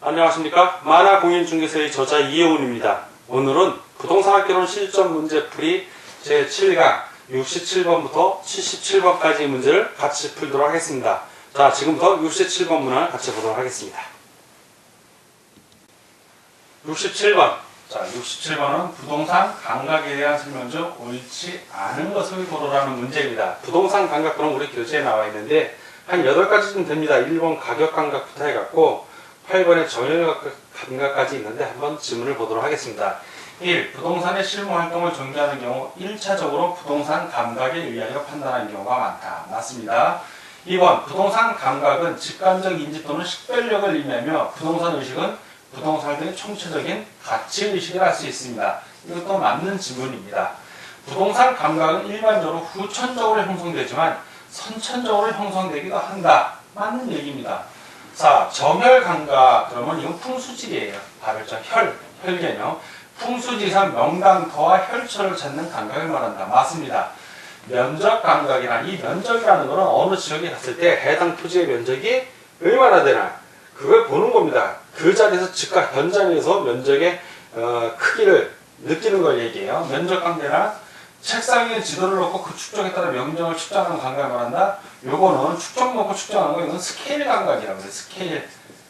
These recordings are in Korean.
안녕하십니까 만화 공인중개사의 저자 이혜훈입니다. 오늘은 부동산 학개론 실전 문제풀이 제7강 67번부터 77번까지 문제를 같이 풀도록 하겠습니다. 자 지금부터 67번 문항을 같이 보도록 하겠습니다. 67번 자 67번은 부동산 감각에 대한 설명 중 옳지 않은 것을 고르라는 문제입니다. 부동산 감각은 우리 교재에 나와 있는데 한 8가지쯤 됩니다. 1번 가격 감각부터 해갖고 8번에 정형 감각까지 있는데 한번 질문을 보도록 하겠습니다. 1. 부동산의 실무 활동을 전개하는 경우 1차적으로 부동산 감각에 의하여 판단하는 경우가 많다. 맞습니다. 2번 부동산 감각은 직관적 인지 또는 식별력을 의미하며 부동산 의식은 부동산 등의 총체적인 가치 의식을 할수 있습니다. 이것도 맞는 질문입니다. 부동산 감각은 일반적으로 후천적으로 형성되지만 선천적으로 형성되기도 한다. 맞는 얘기입니다. 자, 정혈 감각 그러면 이건 풍수질이에요. 발을자 혈, 혈 개념. 풍수지상 명당터와 혈처를 찾는 감각을 말한다. 맞습니다. 면적 감각이나 이 면적이라는 것은 어느 지역에 갔을 때 해당 토지의 면적이 얼마나 되나 그걸 보는 겁니다. 그 자리에서 즉각 현장에서 면적의 어, 크기를 느끼는 걸 얘기해요. 면적 관계나 책상 위에 지도를 놓고 그 축적에 따라 명령을 측정하는 감각을 말한다. 요거는 축적 놓고 측정하는 거 이건 스케일 감각이라고 해요. 스케일.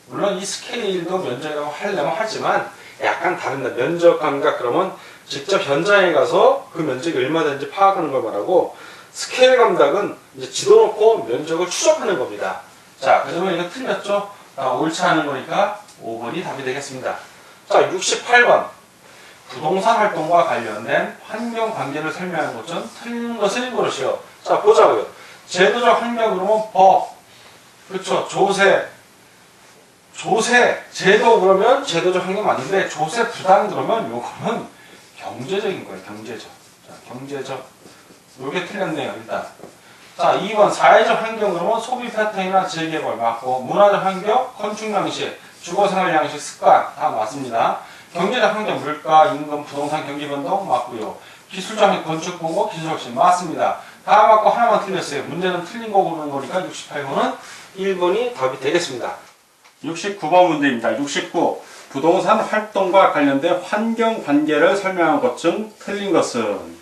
물론 이 스케일도 면적이라고 하려면 하지만 약간 다른다. 면적 감각 그러면 직접 현장에 가서 그 면적이 얼마 되는지 파악하는 걸 말하고 스케일 감각은 이제 지도 놓고 면적을 추적하는 겁니다. 자, 그러면 이거 틀렸죠? 아, 옳지 않은 거니까 5번이 답이 되겠습니다. 자, 68번. 부동산 활동과 관련된 환경 관계를 설명하는 것중 틀린 것을 고르시오. 자, 보자고요. 제도적 환경 그러면 법. 그렇죠. 조세. 조세. 제도 그러면 제도적 환경 맞는데 조세 부담 그러면 요거는 경제적인 거예요. 경제적. 자, 경제적. 요게 틀렸네요. 일단. 자, 2번 사회적 환경 그러면 소비 패턴이나 재개발 맞고 문화적 환경, 건축 양식, 주거 생활 양식, 습관 다 맞습니다. 경제적 환경, 물가, 임금, 부동산 경기 변동 맞고요. 기술적 환경, 건축 보고 기술 혁신 맞습니다. 다 맞고 하나만 틀렸어요. 문제는 틀린 거 고르는 거니까 68번은 1번이 답이 되겠습니다. 69번 문제입니다. 69. 부동산 활동과 관련된 환경 관계를 설명한 것 중 틀린 것은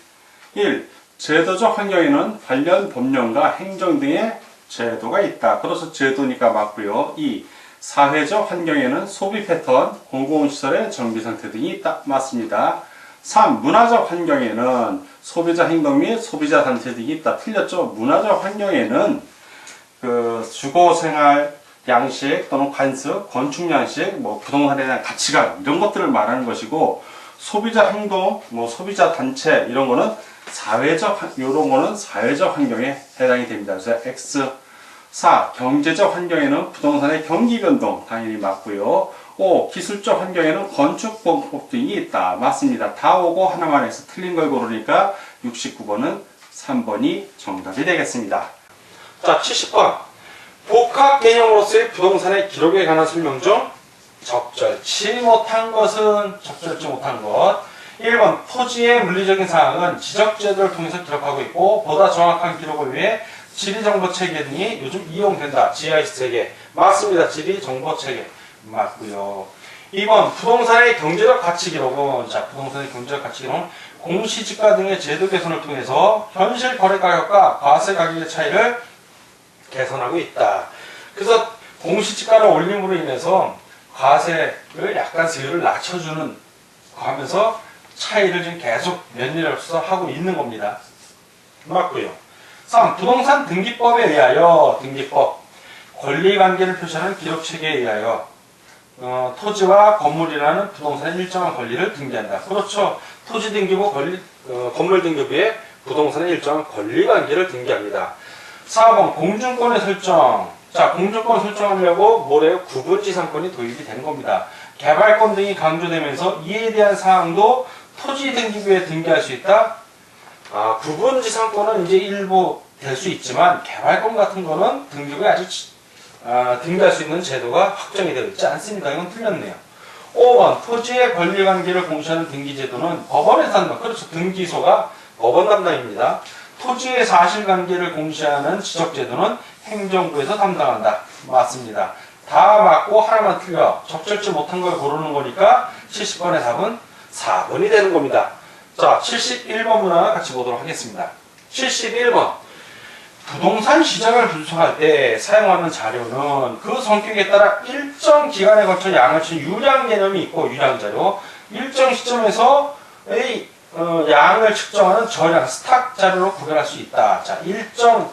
1. 제도적 환경에는 관련 법령과 행정 등의 제도가 있다. 그래서 제도니까 맞고요. 2. 사회적 환경에는 소비 패턴, 공공시설의 정비 상태 등이 있다. 맞습니다. 3. 문화적 환경에는 소비자 행동 및 소비자 단체 등이 있다. 틀렸죠? 문화적 환경에는 그 주거 생활 양식 또는 관습, 건축 양식, 뭐 부동산에 대한 가치관 이런 것들을 말하는 것이고 소비자 행동, 뭐 소비자 단체 이런 거는 사회적 이런 거는 사회적 환경에 해당이 됩니다. 그래서 X 4. 경제적 환경에는 부동산의 경기 변동 당연히 맞고요. 5. 기술적 환경에는 건축 방법 등이 있다. 맞습니다. 다 오고 하나만 해서 틀린 걸 고르니까 69번은 3번이 정답이 되겠습니다. 자, 70번. 복합 개념으로서의 부동산의 기록에 관한 설명 중 적절치 못한 것은 적절치 못한 것. 1번 토지의 물리적인 사항은 지적 제도를 통해서 기록하고 있고 보다 정확한 기록을 위해 지리정보 체계 등이 요즘 이용된다. GIS 체계. 맞습니다. 지리정보 체계. 맞고요. 2번 부동산의 경제적 가치 기록은 자 부동산의 경제적 가치 기록은 공시지가 등의 제도 개선을 통해서 현실 거래 가격과 과세 가격의 차이를 개선하고 있다. 그래서 공시지가를 올림으로 인해서 과세를 약간 세율을 낮춰주는 하면서 차이를 지금 계속 몇 년에 걸쳐서 하고 있는 겁니다. 맞고요. 3. 부동산 등기법에 의하여 등기법 권리관계를 표시하는 기록체계에 의하여 어, 토지와 건물이라는 부동산의 일정한 권리를 등기한다. 그렇죠. 토지 등기부 권리, 어, 건물 등기부에 부동산의 일정한 권리관계를 등기합니다. 4번 공증권의 설정. 자, 공증권 설정하려고 뭐래요? 구분지상권이 도입이 된 겁니다. 개발권 등이 강조되면서 이에 대한 사항도 토지 등기부에 등기할 수 있다. 아, 구분지상권은 이제 일부 될 수 있지만 개발권 같은 거는 등기부에 아직 아, 등기할 수 있는 제도가 확정이 되어 있지 않습니다. 이건 틀렸네요. 5번 토지의 권리관계를 공시하는 등기제도는 법원에서 한다. 그렇죠. 등기소가 법원 담당입니다. 토지의 사실관계를 공시하는 지적제도는 행정부에서 담당한다. 맞습니다. 다 맞고 하나만 틀려. 적절치 못한 걸 고르는 거니까 70번의 답은 4번이 되는 겁니다. 자, 71번 문화 같이 보도록 하겠습니다. 71번. 부동산 시장을 분석할 때 사용하는 자료는 그 성격에 따라 일정 기간에 걸쳐 양을 친 유량 개념이 있고 유량 자료, 일정 시점에서 의 어, 양을 측정하는 저량 스탁 자료로 구별할 수 있다. 자, 일정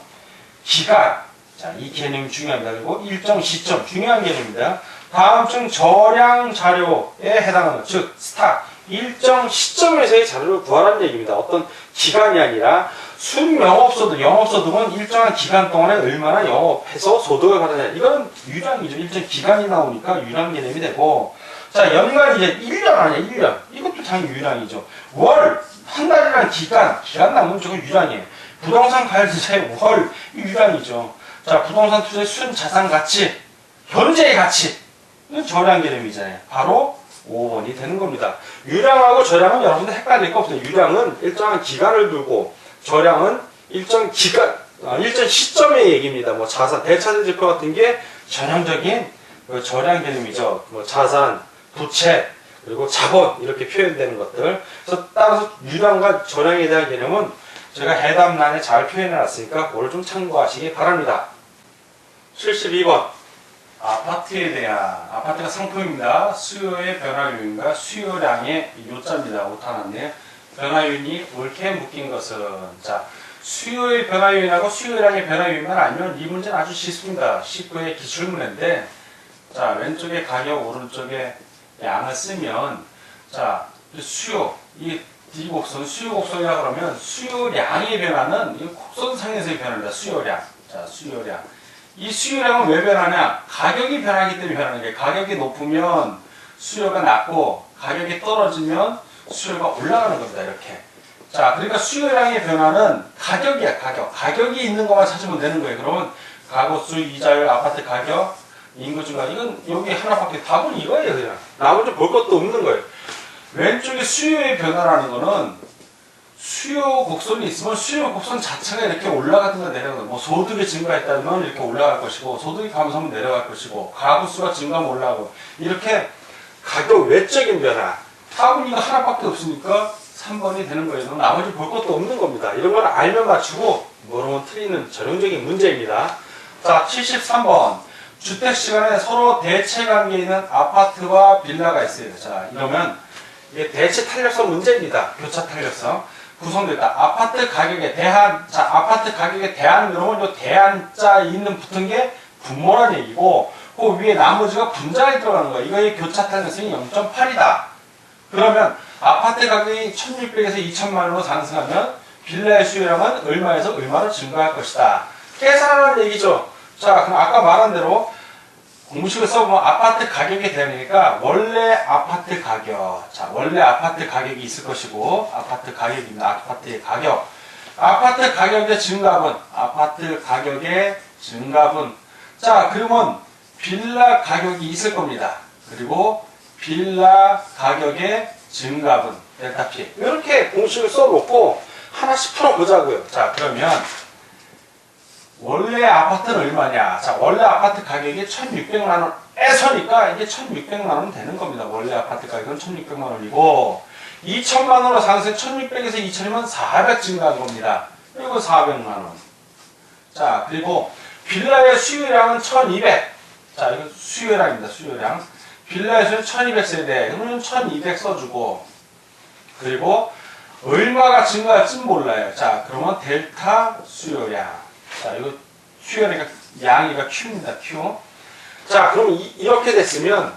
기간. 자, 이 개념이 중요합니다. 그리고 일정 시점 중요한 개념입니다. 다음 중 저량 자료에 해당하는 즉 스탁 일정 시점에서의 자료를 구하라는 얘기입니다. 어떤 기간이 아니라 순 영업소득, 영업소득은 일정한 기간 동안에 얼마나 영업해서 소득을 받느냐. 이거는 유량이죠. 일정 기간이 나오니까 유량 개념이 되고. 자, 연간 이제 1년 아니야, 1년. 이것도 당연히 유량이죠. 월, 한 달이란 기간, 기간 남으면 저건 유량이에요. 부동산 가액의 월, 이 유량이죠. 자, 부동산 투자의 순 자산 가치, 현재의 가치. 이건 저량 개념이잖아요. 바로 5번이 되는 겁니다. 유량하고 저량은 여러분들 헷갈릴 거 없어요. 유량은 일정한 기간을 두고 저량은 일정 기간, 아, 일정 시점의 얘기입니다. 뭐 자산, 대차세 지표 같은 게 전형적인 그 저량 개념이죠. 뭐 자산, 부채, 그리고 자본 이렇게 표현되는 것들. 그래서 따라서 유량과 저량에 대한 개념은 제가 해담란에 잘 표현해 놨으니까 그걸 좀 참고하시기 바랍니다. 72번. 아파트에 대한 아파트가 상품입니다. 수요의 변화 요인과 수요량의 요자입니다. 오타났네요. 변화 요인이 옳게 묶인 것은 자 수요의 변화 요인하고 수요량의 변화 요인만 알면 이 문제는 아주 쉽습니다. 19의 기출 문제인데 자 왼쪽에 가격 오른쪽에 양을 쓰면 자 수요 이 D 곡선 수요 곡선이라 그러면 수요량의 변화는 이 곡선상에서의 변화입니다. 수요량 자 수요량 이 수요량은 왜 변하냐? 가격이 변하기 때문에 변하는 거예요. 가격이 높으면 수요가 낮고 가격이 떨어지면 수요가 올라가는 겁니다. 이렇게. 자, 그러니까 수요량의 변화는 가격이야, 가격. 가격이 있는 것만 찾으면 되는 거예요. 그러면 가구수, 이자율, 아파트 가격, 인구 증가. 이건 여기 하나밖에 답은 이거예요, 그냥. 나머지 볼 것도 없는 거예요. 왼쪽에 수요의 변화라는 거는 수요 곡선이 있으면 수요 곡선 자체가 이렇게 올라가든가 내려가든가 뭐 소득이 증가했다면 이렇게 올라갈 것이고 소득이 감소하면 내려갈 것이고 가구 수가 증가하면 올라가고 이렇게 가격 외적인 변화 답은 이거 하나밖에 없으니까 3번이 되는 거예요. 나머지 볼 것도 없는 겁니다. 이런 걸 알면 맞추고 모르면 틀리는 전형적인 문제입니다. 자 73번 주택 시간에 서로 대체 관계에 있는 아파트와 빌라가 있어요. 자 이러면 이게 대체 탄력성 문제입니다. 교차 탄력성. 구성됐다. 아파트 가격에 대한, 자, 아파트 가격에 대한 그러면 요 대한자 있는 붙은 게 분모란 얘기고, 그 위에 나머지가 분자에 들어가는 거야. 이거의 교차 탄력성이 0.8이다. 그러면 아파트 가격이 1600에서 2000만 원으로 상승하면 빌라의 수요량은 얼마에서 얼마로 증가할 것이다. 계산하는 얘기죠. 자, 그럼 아까 말한 대로 공식을 써보면 아파트 가격에 대하니까 원래 아파트 가격. 자 원래 아파트 가격이 있을 것이고 아파트 가격입니다. 아파트의 가격. 아파트 가격의 증가분. 아파트 가격의 증가분. 자 그러면 빌라 가격이 있을 겁니다. 그리고 빌라 가격의 증가분 델타 P 이렇게 공식을 써놓고 하나씩 풀어보자고요 자 그러면 원래 아파트는 얼마냐? 자, 원래 아파트 가격이 1,600만 원에서니까 이게 1,600만 원 되는 겁니다. 원래 아파트 가격은 1,600만 원이고 2천만 원으로 상승 1,600에서 2천이면 400 증가한 겁니다. 그리고 400만 원. 자, 그리고 빌라의 수요량은 1,200. 자, 이거 수요량입니다. 수요량. 빌라의 수는 1,200세대. 그러면 1,200 써주고 그리고 얼마가 증가할지는 몰라요. 자, 그러면 델타 수요량. 자, 이거 수열이가 양이가 Q입니다. Q. 자, 그럼 이, 렇게 됐으면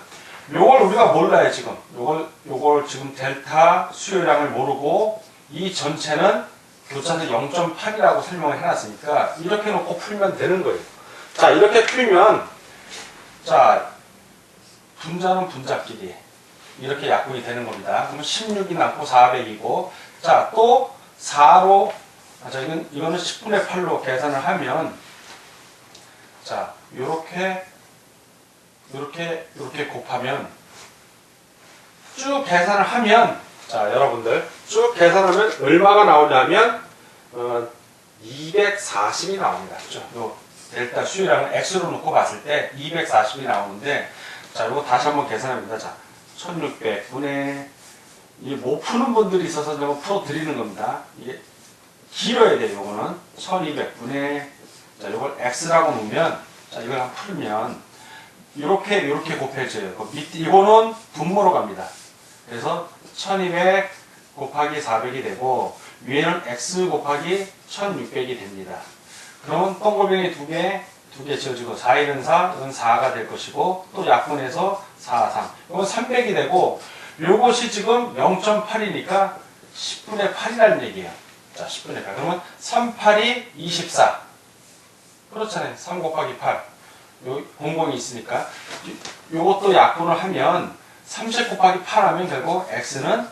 요걸 우리가 몰라요, 지금. 요걸 요걸 지금 델타 수요량을 모르고 이 전체는 교차도 0.8이라고 설명을 해놨으니까 이렇게 놓고 풀면 되는 거예요. 자, 이렇게 풀면 자, 분자는 분자끼리 이렇게 약분이 되는 겁니다. 그러면 16이 남고 400이고 자, 또 4로 아, 자, 이건, 이거는 10분의 8로 계산을 하면, 자, 요렇게, 요렇게, 요렇게 곱하면, 쭉 계산을 하면, 자, 여러분들, 쭉 계산하면 얼마가 나오냐면, 어, 240이 나옵니다. 그죠? 요 델타 수율량을 x로 놓고 봤을 때 240이 나오는데 자, 이거 다시 한번 계산합니다. 자, 1600분의 이게 못 푸는 분들이 있어서 제가 풀어 드리는 겁니다. 이게 길어야 돼요. 요거는 1200분의 자, 요걸 x라고 놓으면 자, 이걸 한번 풀면 이렇게 이렇게 곱해져요. 그 밑 이거는 분모로 갑니다. 그래서 1200 곱하기 400이 되고 위에는 x 곱하기 1600이 됩니다. 그러면 동글뱅이 두 개, 두 개 지어지고 4, 1은 4, 이건 4가 될 것이고 또 약분해서 4, 3. 이건 300이 되고 요것이 지금 0.8이니까 10분의 8이라는 얘기예요. 자, 10분의 8. 그러면 3, 8이 24. 그렇잖아요. 3 곱하기 8. 요 공공이 있으니까 요- 요것도 약분을 하면 30 곱하기 8 하면 결국 x는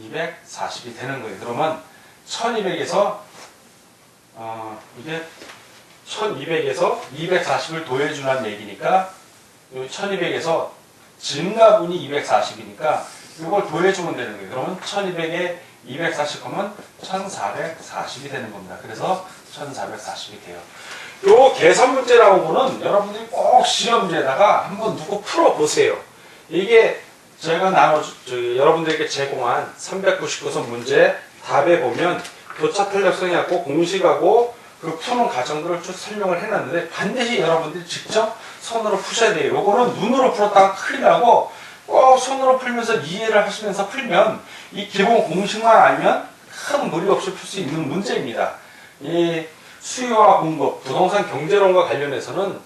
240이 되는 거예요. 그러면 1200에서 어, 이게 1200에서 240을 더해주는 얘기니까 요 1200에서 증가분이 240이니까 이걸 더해주면 되는 거예요. 그러면 1200에 240 하면 1440이 되는 겁니다. 그래서 1440이 돼요. 요 계산 문제 나오면은 여러분들이 꼭 시험지에다가 한번 두고 풀어보세요. 이게 제가 나눠 저, 여러분들에게 제공한 399선 문제 답에 보면 교차 탄력성이하고 공식하고 그 푸는 과정들을 쭉 설명을 해놨는데 반드시 여러분들이 직접 손으로 푸셔야 돼요. 요거는 눈으로 풀었다가 큰일 나고 꼭 손으로 풀면서 이해를 하시면서 풀면 이 기본 공식만 알면 큰 무리 없이 풀 수 있는 문제입니다. 이 수요와 공급, 부동산 경제론과 관련해서는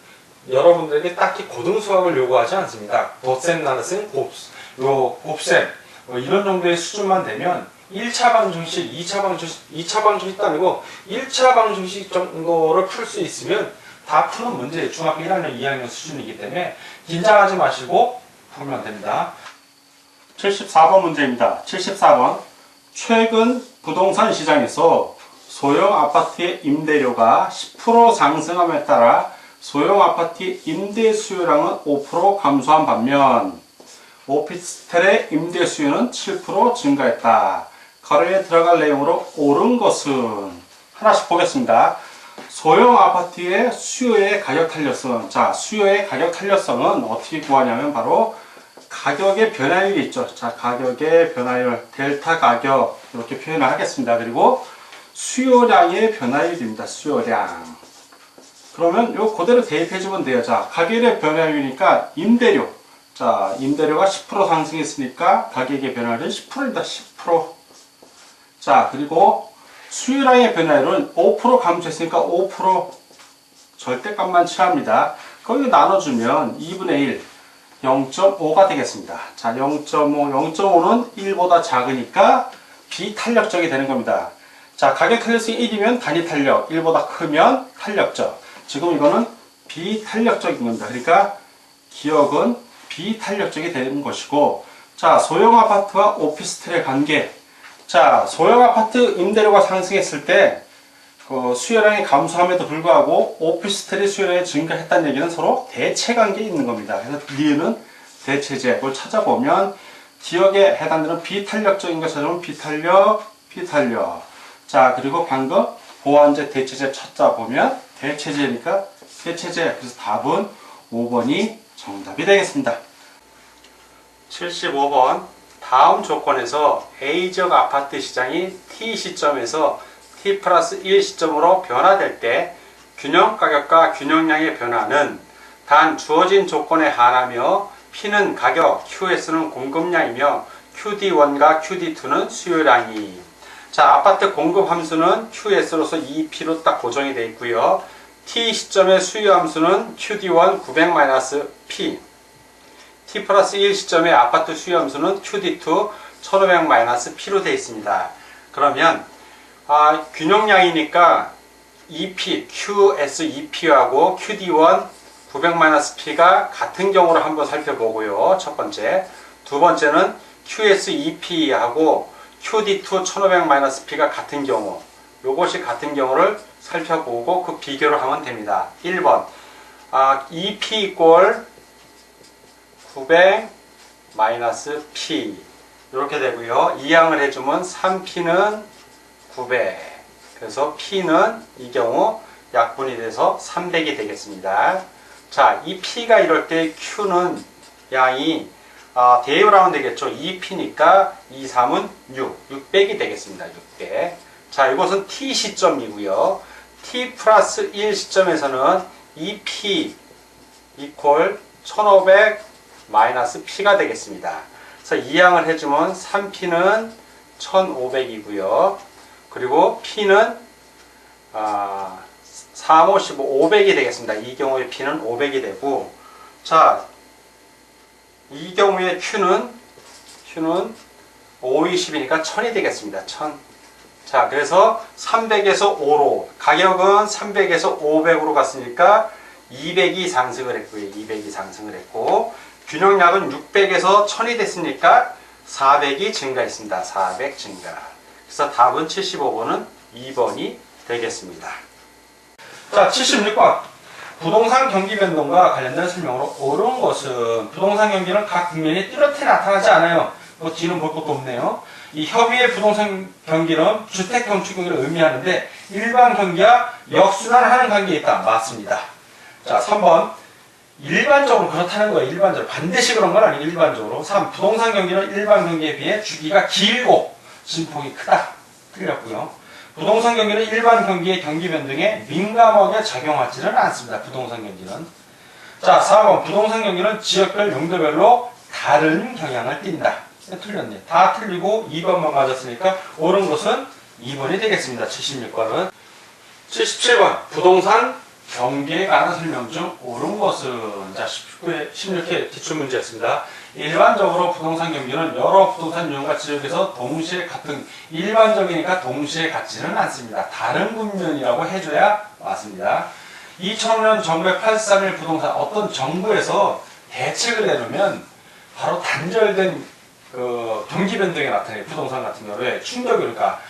여러분들에게 딱히 고등 수학을 요구하지 않습니다. 덧셈, 나눗셈, 곱, 요 곱셈 뭐 이런 정도의 수준만 되면 1차 방정식, 2차 방정식, 2차 방정식도 아니고 1차 방정식 정도를 풀 수 있으면 다 푸는 문제 중학교 1학년, 2학년 수준이기 때문에 긴장하지 마시고 풀면 됩니다. 74번 문제입니다. 74번. 최근 부동산 시장에서 소형 아파트의 임대료가 10% 상승함에 따라 소형 아파트의 임대 수요량은 5% 감소한 반면 오피스텔의 임대 수요는 7% 증가했다. 가로에 들어갈 내용으로 옳은 것은 하나씩 보겠습니다. 소형 아파트의 수요의 가격 탄력성. 자, 수요의 가격 탄력성은 어떻게 구하냐면 바로 가격의 변화율이 있죠. 자, 가격의 변화율, 델타 가격 이렇게 표현을 하겠습니다. 그리고 수요량의 변화율입니다. 수요량. 그러면 요 그대로 대입해 주면 돼요. 자, 가격의 변화율이니까 임대료. 자, 임대료가 10% 상승했으니까 가격의 변화율은 10%입니다. 10%. 자, 그리고 수요량의 변화율은 5% 감소했으니까 5% 절대값만 취합니다. 거기 나눠주면 2분의 1. 0.5가 되겠습니다. 자, 0.5, 0.5는 1보다 작으니까 비탄력적이 되는 겁니다. 자, 가격 탄력성이 1이면 단위 탄력, 1보다 크면 탄력적. 지금 이거는 비탄력적인 겁니다. 그러니까 기억은 비탄력적이 되는 것이고, 자, 소형 아파트와 오피스텔의 관계. 자, 소형 아파트 임대료가 상승했을 때, 그 수요량이 감소함에도 불구하고 오피스텔의 수요량이 증가했다는 얘기는 서로 대체 관계에 있는 겁니다. 그래서 니은은 대체제를 찾아보면 기억에 해당되는 비탄력적인 걸 찾아보면 비탄력, 비탄력. 자, 그리고 방금 보완제 대체제 찾아보면 대체제니까 대체제. 그래서 답은 5번이 정답이 되겠습니다. 75번 다음 조건에서 A지역 아파트 시장이 T 시점에서 T 플러스 1 시점으로 변화될 때 균형 가격과 균형량의 변화는 단 주어진 조건에 한하며 P는 가격, QS는 공급량이며 QD1과 QD2는 수요량이 자 아파트 공급 함수는 QS로서 2P로 딱 고정이 되어 있고요. T 시점의 수요 함수는 QD1 900-P T 플러스 1 시점의 아파트 수요 함수는 QD2 1500-P로 되어 있습니다. 그러면 아, 균형량이니까 EP, QS EP하고 QD1 900-P가 같은 경우를 한번 살펴보고요. 첫 번째. 두 번째는 QS EP하고 QD2 1500-P가 같은 경우. 요것이 같은 경우를 살펴보고 그 비교를 하면 됩니다. 1번. 아, EP 이꼴 900 마이너스 P 이렇게 되고요. 이항을 해주면 3P는 900 그래서 P는 이 경우 약분이 돼서 300이 되겠습니다. 자, 이 P가 이럴 때 Q는 양이 아, 대요라면 되겠죠. 2P니까 2, 3은 6. 600이 되겠습니다. 600. 자, 이것은 T 시점이고요. T 플러스 1 시점에서는 2P 이퀄 1500 마이너스 P가 되겠습니다. 그래서 이 양을 해주면 3P는 1500이고요. 그리고 P는 아, 3, 5, 15, 500이 되겠습니다. 이 경우에 P는 500이 되고 자, 이 경우에 Q는 Q는 5, 20이니까 1000이 되겠습니다. 1000. 자, 그래서 300에서 5로 가격은 300에서 500으로 갔으니까 200이 상승을 했고요. 200이 상승을 했고 균형량은 600에서 1000이 됐으니까 400이 증가했습니다. 400 증가. 그래서 답은 75번은 2번이 되겠습니다. 자, 76번. 부동산 경기 변동과 관련된 설명으로 옳은 것은 부동산 경기는 각 국면이 뚜렷이 나타나지 않아요. 뭐 뒤는 볼 것도 없네요. 이 협의의 부동산 경기는 주택 건축 경기를 의미하는데 일반 경기와 역순환하는 관계에 있다. 맞습니다. 자, 3번. 일반적으로 그렇다는 거예요. 일반적으로. 반드시 그런 건 아니고 일반적으로. 3. 부동산 경기는 일반 경기에 비해 주기가 길고 진폭이 크다. 틀렸고요. 부동산 경기는 일반 경기의 경기 변동에 민감하게 작용하지는 않습니다. 부동산 경기는. 자, 4번. 부동산 경기는 지역별 용도별로 다른 경향을 띈다. 네, 틀렸네. 다 틀리고 2번만 맞았으니까 옳은 것은 2번이 되겠습니다. 76번은. 77번. 부동산 경기에 관한 설명 중 옳은 것은 자 19회 16회 기출 문제였습니다. 일반적으로 부동산 경기는 여러 부동산 유형과 지역에서 동시에 같은 일반적이니까 동시에 같지는 않습니다. 다른 국면이라고 해줘야 맞습니다. 2005년 정부의 831 부동산 어떤 정부에서 대책을 내놓으면 바로 단절된 그 경기 변동이 나타나요. 부동산 같은 경우에 충격이 그러니까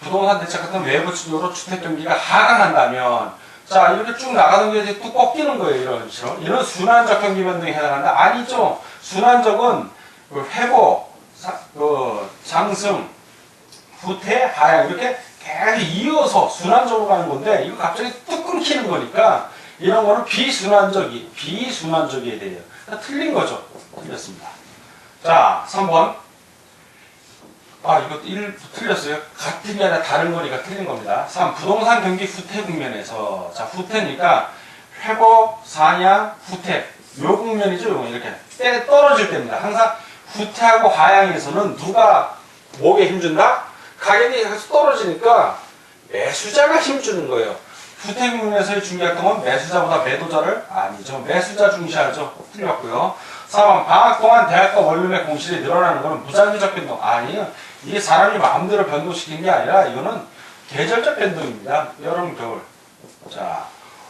부동산 대책 같은 외부 충격으로 주택 경기가 하강한다면 자 이렇게 쭉 나가는 게 이제 뚝 꺾이는 거예요 이런 식으로. 이런 순환적 경기 변동에 해당한다. 아니죠 순환적은 그 회복 사- 그 상승 후퇴 하향 이렇게 계속 이어서 순환적으로 가는 건데 이거 갑자기 뚝 끊기는 거니까 이런 거는 비순환적이 비순환적이어야 돼요. 그러니까 틀린 거죠. 틀렸습니다. 자 3번 아, 이것도 1 틀렸어요. 같은 게 아니라 다른 거니까 틀린 겁니다. 3. 부동산 경기 후퇴 국면에서. 자, 후퇴니까 회복, 사냥, 후퇴. 요 국면이죠, 요거 이렇게. 때 떨어질 때입니다. 항상 후퇴하고 하향에서는 누가 목에 힘준다? 가격이 계속 떨어지니까 매수자가 힘주는 거예요. 후퇴 국면에서의 중요했던 매수자보다 매도자를 아니죠. 매수자 중시하죠. 틀렸고요. 4번 방학 동안 대학과 원룸의 공실이 늘어나는 것은 무작위적 변동 아니에요. 이게 사람이 마음대로 변동시킨 게 아니라 이거는 계절적 변동입니다. 여름, 겨울. 자,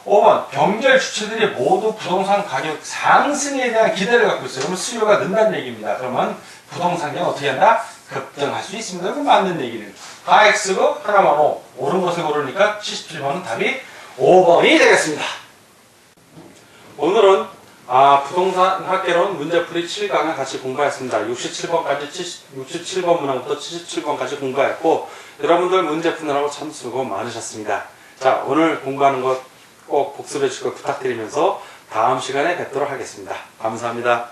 5번 경제 주체들이 모두 부동산 가격 상승에 대한 기대를 갖고 있어요. 그러면 수요가 는다는 얘기입니다. 그러면 부동산이 어떻게 한다? 급등할 수 있습니다. 그건 맞는 얘기를. 다 X고 하나만 O. 옳은 것을 고르니까 77번은 답이 5번이 되겠습니다. 오늘은 아, 부동산 학개론 문제풀이 7강을 같이 공부했습니다. 67번까지 67번 문항부터 77번까지 공부했고 여러분들 문제 푸느라고 참 수고 많으셨습니다. 자, 오늘 공부하는 것 꼭 복습해 주시고 부탁드리면서 다음 시간에 뵙도록 하겠습니다. 감사합니다.